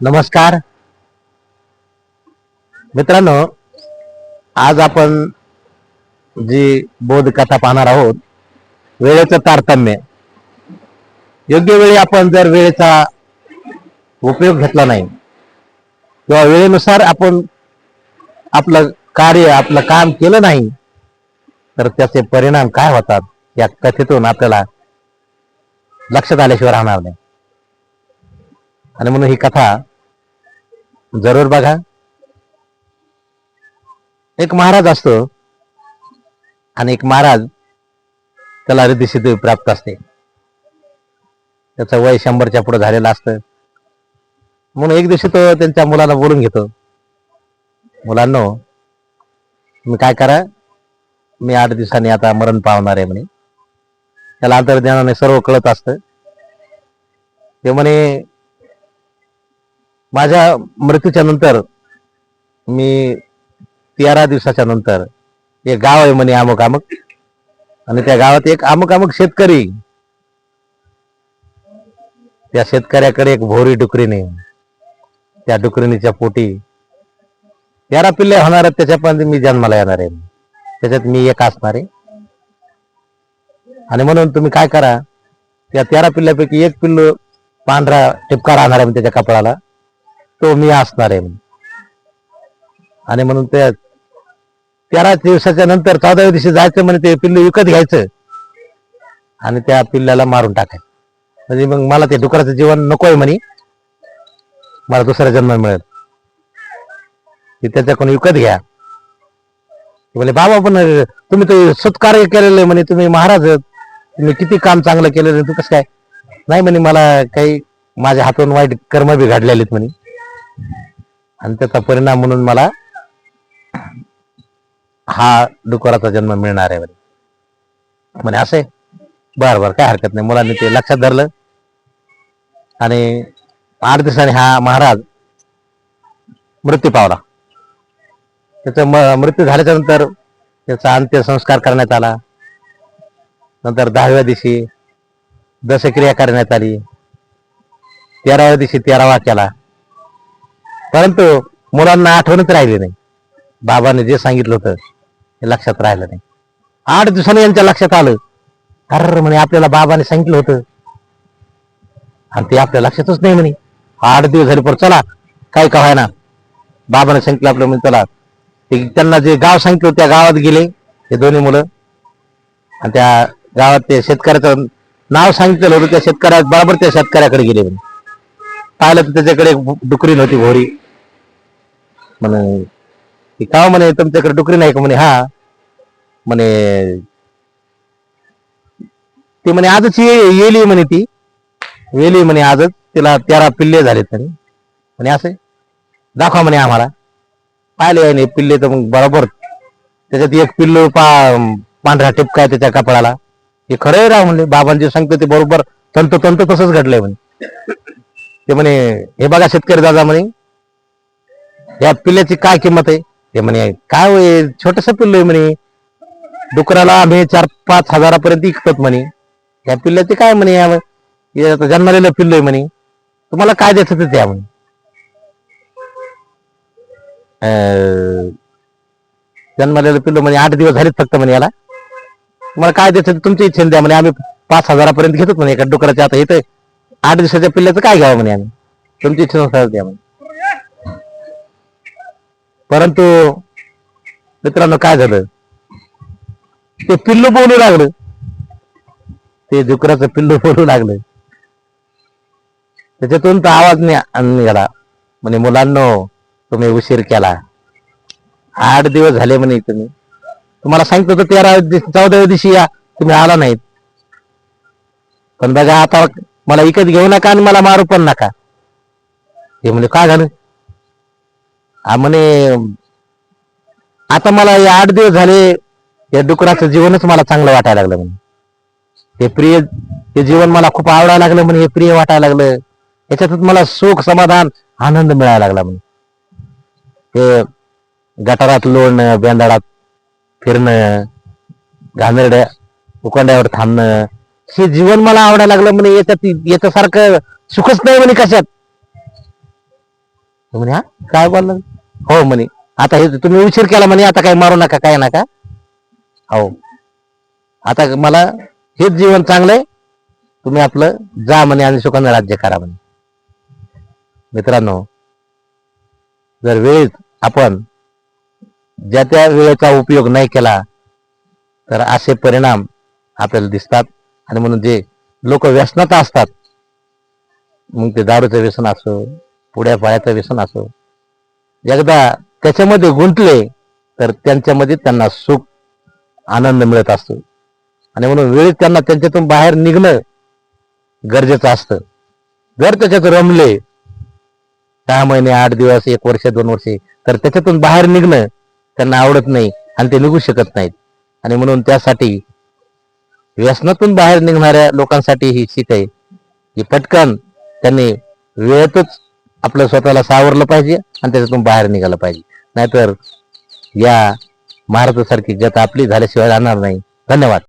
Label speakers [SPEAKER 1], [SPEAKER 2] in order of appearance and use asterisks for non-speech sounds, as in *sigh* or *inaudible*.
[SPEAKER 1] नमस्कार. मित्रांनो आज आपण जी बोधकथा पाहणार आहोत वेळेचं तारतम्य. योग्य वेळी आपण जर वेळेचा उपयोग घेतला नाही किंवा वेळेनुसार आपण आपलं कार्य आपलं काम केलं नाही तर त्याचे परिणाम काय होतात या कथेतून आपल्याला लक्षात आल्याशिवाय राहणार नाही. आणि म्हणून ही कथा जरूर बघा. एक महाराज असतो आणि एक महाराज त्याला रिद्धिसिद्धी प्राप्त असते. त्याचं वय शंभरच्या पुढे झालेलं असतं. म्हणून एक दिवशी तो त्यांच्या मुलाला बोलून घेतो. मुलांनो तुम्ही काय करा? मी आठ दिवसांनी आता मरण पावणार आहे म्हणे. त्याला अंतर्ज्ञानाने सर्व कळत असतं. ते म्हणे माझ्या मृत्यूच्या नंतर मी तेरा दिवसाच्या नंतर एक गाव आहे म्हणे अमुक अमुक आणि त्या गावात एक अमुक अमुक शेतकरी. त्या शेतकऱ्याकडे एक भोरी डुकरीने त्या डुकरीनीच्या पोटी तेरा पिल्ले होणार त्याच्यापर्यंत मी जन्माला येणार आहे. त्याच्यात मी एक असणार आहे. आणि म्हणून तुम्ही काय करा त्या तेरा पिल्ल्यापैकी एक पिल्लू पांढरा टिपका राहणार आहे त्याच्या कपडाला तो मी असणार आहे म्हणे. आणि म्हणून त्या तेरा दिवसाच्या नंतर चौदाव्या दिवशी जायचं म्हणे ते पिल्लू विकत घ्यायचं आणि त्या पिल्ल्याला मारून टाकायचं. म्हणजे मग मला ते डुकराचं जीवन नको आहे म्हणे. मला दुसरा जन्म मिळेल. ते त्याच्याकडून विकत घ्या. म्हणजे बाबा पण तुम्ही तर सत्कार्य केलेलं आहे म्हणे तुम्ही महाराज तुम्ही किती काम चांगलं केलेलं आहे, तू कसं काय? नाही म्हणे मला काही माझ्या हातून वाईट कर्म बिघडलेले आहेत म्हणे. आणि त्याचा परिणाम म्हणून मला हा डुकराचा जन्म मिळणार आहे म्हणे. म्हणे असे? बर बर काय हरकत नाही. मुलांनी ते लक्षात धरलं. आणि आठ दिवसांनी हा महाराज मृत्यू पावला. त्याचा मृत्यू झाल्याच्यानंतर त्याचा अंत्यसंस्कार करण्यात आला. नंतर दहाव्या दिवशी दशक्रिया करण्यात आली. तेराव्या दिवशी तेरावा केला. परंतु मुलांना आठवणच राहिली नाही. बाबाने जे सांगितलं होतं ते लक्षात राहिलं नाही. आठ दिवसांनी यांच्या लक्षात आलं. अरे म्हणे आपल्याला बाबाने सांगितलं होतं. आणि ते आपल्या लक्षातच नाही म्हणे. आठ दिवस झाले पण चला काय का ना बाबाने सांगितलं आपलं म्हणजे चला. ते त्यांना जे गाव सांगितलं त्या गावात गेले हे दोन्ही मुलं. आणि त्या गावात ते शेतकऱ्याचं नाव सांगितलेलं होतं त्या शेतकऱ्या बरोबर त्या शेतकऱ्याकडे गेले म्हणे. पाहिलं तर त्याच्याकडे एक डुकरी नव्हती घोरी. म्हणे ती का म्हणे तुमच्याकडे डुकरी नाही का म्हणे? हा. म्हणे ती म्हणे आजच येली म्हणे ती. वेली म्हणे आजच. तिला तेरा पिल्ले झालेत म्हणे. म्हणे असे? दाखवा म्हणे आम्हाला. पाहिले नाही पिल्ले तर मग बरोबर. त्याच्यात एक पिल्लू पा पांढरा टिपकाय त्याच्या कपडाला हे खरं राव म्हणले. बाबांचे जे सांगतो ते बरोबर तंत तंत तसंच घडलंय म्हणे. ते म्हणे हे बघा शेतकरी दादा म्हणे या पिल्ल्याची काय किंमत आहे? ते म्हणे काय होय? छोटस पिल्लू आहे म्हणे. डुकराला आम्ही चार पाच हजारापर्यंत विकतात म्हणे. या पिल्ल्याचे काय म्हणे या हे जन्मलेलं पिल्लू आहे म्हणे. तुम्हाला काय द्यायचं ते द्या म्हणे? जन्मालेलं जन्मलेलं पिल्लू म्हणे आठ दिवस झालेत फक्त म्हणे याला. तुम्हाला काय द्यायचं ते तुमची इच्छेने द्या म्हणे. आम्ही पाच हजारापर्यंत घेतो म्हणे एका डुकराच्या. आता येतं आठ दिवसाच्या पिल्ल्याचं काय घ्यावं म्हणे आम्ही? तुमची इच्छेनुसार द्या म्हणे. परंतु मित्रांनो काय झालं? ते पिल्लू बोलू लागलं. ते डुकराचं पिल्लू *laughs* बोलू लागलं. त्याच्यातून तर आवाज नाही निघाला. म्हणे मुलांनो तुम्ही उशीर केला. आठ दिवस झाले म्हणे तुम्ही. तुम्हाला सांगतो तर तेरा चौदाव्या दिवशी या तुम्ही आला नाहीत. पण बघा आता मला विकत घेऊ नका आणि मला मारू पण नका. ते म्हणजे काय झालं? हा म्हणे आता मला हे आठ दिवस झाले या डुकराचं जीवनच मला चांगलं वाटायला लागलं म्हणे. हे प्रिय ते जीवन मला खूप आवडायला लागलं म्हणे हे प्रिय वाटायला लागलं. याच्यातच मला सुख समाधान आनंद मिळायला लागला म्हणे. ते गटारात लोळणं बेंदाडात फिरणं घाणेरड्या उकंड्यावर थांबणं हे जीवन मला आवडायला लागलं म्हणे याच्यात याच्यासारखं सुखच नाही म्हणे कशात. म्हणे हा काय बोललं? हो म्हणे. आता हे तुम्ही उशीर केला म्हणे आता काय मारू नका काय नका. हो. आता मला हेच जीवन चांगलंय तुम्ही आपलं जा म्हणे आणि सुखानं राज्य करा म्हणे. मित्रांनो जर वेळेत आपण ज्या त्या वेळेचा उपयोग नाही केला तर असे परिणाम आपल्याला दिसतात. आणि म्हणून जे लोक व्यसनात असतात मग ते दारूचं व्यसन असो पुड्या पाळ्याचं व्यसन असो एकदा त्याच्यामध्ये गुंतले तर त्यांच्यामध्ये त्यांना सुख आनंद मिळत असतो. आणि म्हणून वेळेत त्यांना त्यांच्यातून बाहेर निघणं गरजेचं असतं. जर त्याच्यात रमले दहा महिने आठ दिवस एक वर्ष दोन वर्षे तर त्याच्यातून बाहेर निघणं त्यांना आवडत नाही आणि ते निघू शकत नाहीत. आणि म्हणून त्यासाठी व्यसनातून बाहेर निघणाऱ्या लोकांसाठी ही शिक आहे की पटकन त्यांनी वेळेतच आपलं स्वतःला सावरलं पाहिजे आणि त्याच्यातून बाहेर निघालं पाहिजे. नाहीतर या महाराजासारखी गत आपली झाल्याशिवाय राहणार नाही. धन्यवाद.